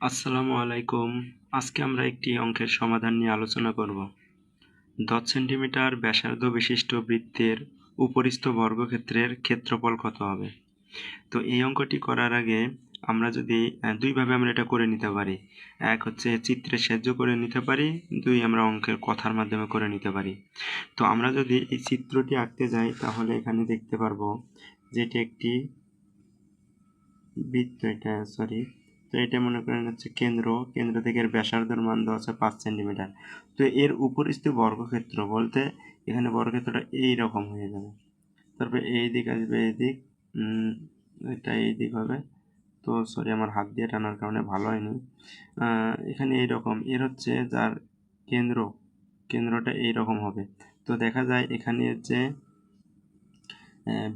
আসসালামু আলাইকুম। আজকে আমরা একটি অঙ্কের সমাধান নিয়ে আলোচনা করব। দশ সেন্টিমিটার ব্যাসার্ধ বিশিষ্ট বৃত্তের উপরিস্থ বর্গক্ষেত্রের ক্ষেত্রফল কত হবে? তো এই অঙ্কটি করার আগে আমরা যদি দুইভাবে আমরা এটা করে নিতে পারি। এক হচ্ছে চিত্রে সাহায্য করে নিতে পারি, দুই আমরা অঙ্কের কথার মাধ্যমে করে নিতে পারি। তো আমরা যদি এই চিত্রটি আঁকতে যাই, তাহলে এখানে দেখতে পারব যে এটি একটি বৃত্ত, এটা সরি তো এটা মনে করেন হচ্ছে কেন্দ্র। কেন্দ্র থেকে এর ব্যাসার্ধের মান দেওয়া আছে পাঁচ সেন্টিমিটার। তো এর উপরিস্থ বর্গক্ষেত্র বলতে এখানে বর্গক্ষেত্রটা এই রকম হয়ে যাবে। তারপরে এই দিক আসবে এই দিক। এটা এই দিক হবে। তো সরি আমার হাত দিয়ে টানার কারণে ভালো হয়নি। এখানে এই রকম এর হচ্ছে যার কেন্দ্র, কেন্দ্রটা এই রকম হবে। তো দেখা যায় এখানে যে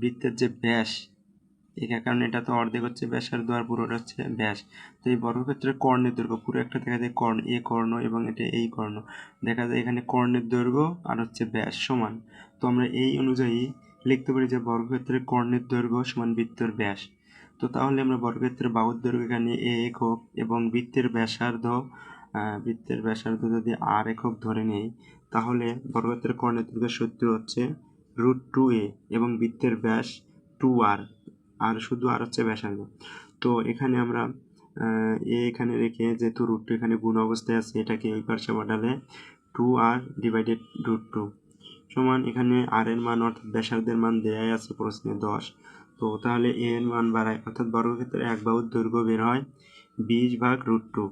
বৃত্তের যে ব্যাস এটার কারণে এটা তো অর্ধেক হচ্ছে ব্যাসার্ধ আর পুরোটা হচ্ছে ব্যাস। তো এই বর্গক্ষেত্রের কর্ণের দৈর্ঘ্য, পুরো একটা দেখা যায় কর্ণ, এ কর্ণ এবং এটা এই কর্ণ। দেখা যায় এখানে কর্ণের দৈর্ঘ্য আর হচ্ছে ব্যাস সমান। তো আমরা এই অনুযায়ী লিখতে পারি যে বর্গক্ষেত্রের কর্ণের দৈর্ঘ্য সমান বৃত্তের ব্যাস। তো তাহলে আমরা বর্গক্ষেত্রের বাহুর দৈর্ঘ্য এখানে এ একক এবং বৃত্তের ব্যাসার্ধ বৃত্তের ব্যাসার্ধ যদি আর একক ধরে নেই, তাহলে বর্গক্ষেত্রের কর্ণের দৈর্ঘ্য সূত্র হচ্ছে রুট টু এ এবং বৃত্তের ব্যাস টু আর। আর শুধু আর হচ্ছে ব্যাসার্ধ। তো এখানে আমরা এ এখানে রেখে যেহেতু রুট টু এখানে গুণ অবস্থায় আছে, এটাকে এই পার্শ্বে পাঠালে two R divided root two সমান এখানে আর এর মান অর্থাৎ ব্যাসার্ধের মান দেয়াই আছে প্রশ্নে দশ। তো তাহলে এ এর মান বাড়ায়, অর্থাৎ বর্গক্ষেত্রে এক বাহুর দৈর্ঘ্য বের হয় বিশ ভাগ রুট টু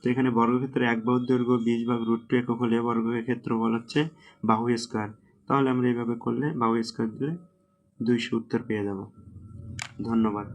তো এখানে বর্গক্ষেত্রে এক বাহুর দৈর্ঘ্য বিশ ভাগ রুট টু একক হলে বর্গের ক্ষেত্রফল হচ্ছে বাহু স্কোয়ার তাহলে আমরা এইভাবে করলে বাহু স্কোয়ার দিলে দুইশো উত্তর পেয়ে যাব। ধন্যবাদ